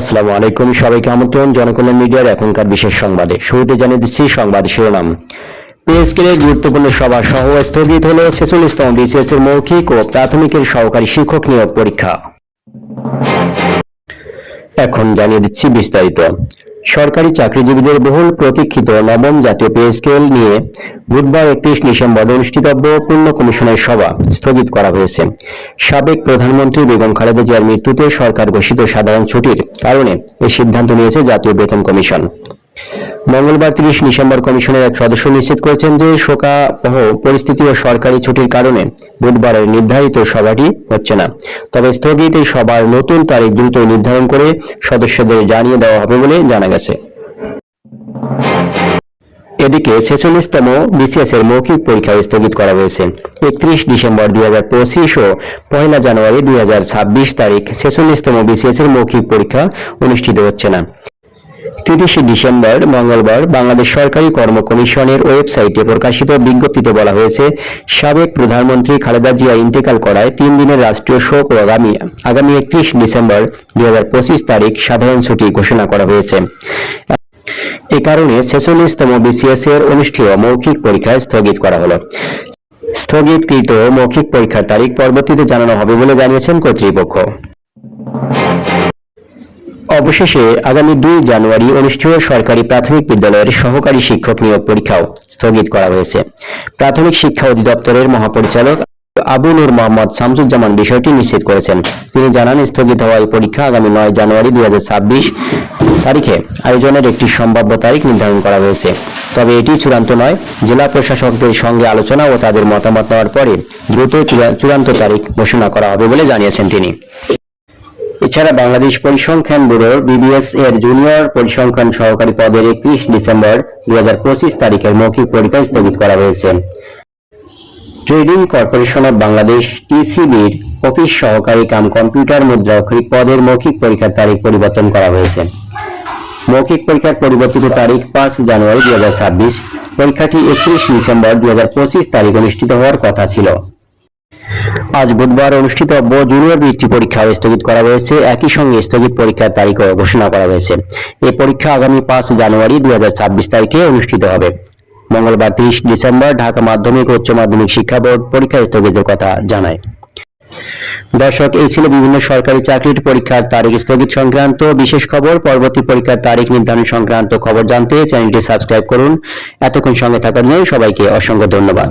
আসসালামু আলাইকুম। সবাইকে আমন্ত্রণ। জনকল্যাণ মিডিয়ার এখনকার বিশেষ সংবাদে। শুরুতে জানিয়ে দিচ্ছি সংবাদ শিরোনাম। পিএসকের গুরুত্বপূর্ণ সভা সহ স্থগিত হল ছেচল্লিশতম বিসিএস এর মৌখিক ও প্রাথমিকের সহকারী শিক্ষক নিয়োগ পরীক্ষা। এখন জানিয়ে দিচ্ছি বিস্তারিত। সরকারি চাকরিজীবীদের বহুল প্রতীক্ষিত নবম জাতীয় পে স্কেল নিয়ে বুধবার একত্রিশ ডিসেম্বর অনুষ্ঠিতব্য পূর্ণ কমিশনের সভা স্থগিত করা হয়েছে। সাবেক প্রধানমন্ত্রী বেগম খালেদা জিয়ার মৃত্যুতে সরকার ঘোষিত সাধারণ ছুটির কারণে এই সিদ্ধান্ত নিয়েছে জাতীয় বেতন কমিশন। মঙ্গলবার তিরিশ ডিসেম্বর কমিশনের এক সদস্য নিশ্চিত করেছেন যে শোকাবহ পরিস্থিতি ও সরকারি ছুটির কারণে বুধবারের নির্ধারিত সভাটি হচ্ছে না। তবে স্থগিত এই সভার নতুন তারিখ দ্রুত নির্ধারণ করে সদস্যদের জানিয়ে দেওয়া হবে বলে জানা গেছে। এদিকে ছেচল্লিশতম বিসিএস এর মৌখিক পরীক্ষা স্থগিত করা হয়েছে। একত্রিশ ডিসেম্বর দুই হাজার পঁচিশ ও পয়লা জানুয়ারি দুই হাজার ছাব্বিশ তারিখ ছেচল্লিশতম বিসিএস এর মৌখিক পরীক্ষা অনুষ্ঠিত হচ্ছে না। তিরিশে ডিসেম্বর, মঙ্গলবার বাংলাদেশ সরকারি কর্ম কমিশনের ওয়েবসাইটে প্রকাশিত বিজ্ঞপ্তিতে বলা হয়েছে, সাবেক প্রধানমন্ত্রী খালেদা জিয়া ইন্তেকাল করায় তিন দিনের রাষ্ট্রীয় শোক ও আগামী আগামী একত্রিশ ডিসেম্বর দুই হাজার পঁচিশ তারিখ সাধারণ ছুটি ঘোষণা করা হয়েছে। এ কারণে ছেচল্লিশতম বিসিএস এর অনুষ্ঠেয় মৌখিক পরীক্ষা স্থগিত করা হলো। স্থগিতকৃত মৌখিক পরীক্ষার তারিখ পরবর্তীতে জানানো হবে বলে জানিয়েছেন কর্তৃপক্ষ। অবশেষে আগামী দুই জানুয়ারি অনুষ্ঠেয় সরকারি প্রাথমিক বিদ্যালয়ের সহকারী শিক্ষক নিয়োগ পরীক্ষাও স্থগিত করা হয়েছে। প্রাথমিক শিক্ষা অধিদপ্তরের মহাপরিচালক আবু নূর মোহাম্মদ শামসুজ্জামান বিষয়টি নিশ্চিত করেছেন। তিনি জানান, স্থগিত হওয়া এই পরীক্ষা আগামী নয় জানুয়ারি দুই হাজার ছাব্বিশ তারিখে আয়োজনের একটি সম্ভাব্য তারিখ নির্ধারণ করা হয়েছে। তবে এটি চূড়ান্ত নয়। জেলা প্রশাসকদের সঙ্গে আলোচনা ও তাদের মতামত নেওয়ার পরে দ্রুত চূড়ান্ত তারিখ ঘোষণা করা হবে বলে জানিয়েছেন তিনি। এছাড়া বাংলাদেশ পরিসংখ্যান ব্যুরোর বিবিএস এর জুনিয়র পরিসংখ্যান সহকারী পদের একত্রিশ ডিসেম্বর দুই তারিখের মৌখিক পরীক্ষা স্থগিত করা হয়েছে। ট্রেডিং কর্পোরেশন অফ বাংলাদেশ টিসিবির অফিস সহকারী কাম কম্পিউটার মুদ্রাক্ষরিক পদের মৌখিক পরীক্ষার তারিখ পরিবর্তন করা হয়েছে। মৌখিক পরীক্ষার পরিবর্তিত তারিখ পাঁচ জানুয়ারি দুই হাজার ছাব্বিশ। পরীক্ষাটি একত্রিশ ডিসেম্বর দুই হাজার পঁচিশ তারিখ অনুষ্ঠিত হওয়ার কথা ছিল। আজ বুধবার অনুষ্ঠিত ব জুনিয়র বৃত্তি পরীক্ষা স্থগিত করা হয়েছে। একই সঙ্গে স্থগিত পরীক্ষার তারিখও ঘোষণা করা হয়েছে। এই পরীক্ষা আগামী পাঁচ জানুয়ারি দুই তারিখে অনুষ্ঠিত হবে। মঙ্গলবার তিরিশ ডিসেম্বর ঢাকা মাধ্যমিক উচ্চ মাধ্যমিক শিক্ষা বোর্ড পরীক্ষা স্থগিতের কথা জানায়। দর্শক, এই ছিল বিভিন্ন সরকারি চাকরির পরীক্ষার তারিখ স্থগিত সংক্রান্ত। বিশেষ খবর, পরবর্তী পরীক্ষার তারিখ নির্ধারণ সংক্রান্ত খবর জানতে চ্যানেলটি সাবস্ক্রাইব করুন। এতক্ষণ সঙ্গে থাকার জন্য সবাইকে অসংখ্য ধন্যবাদ।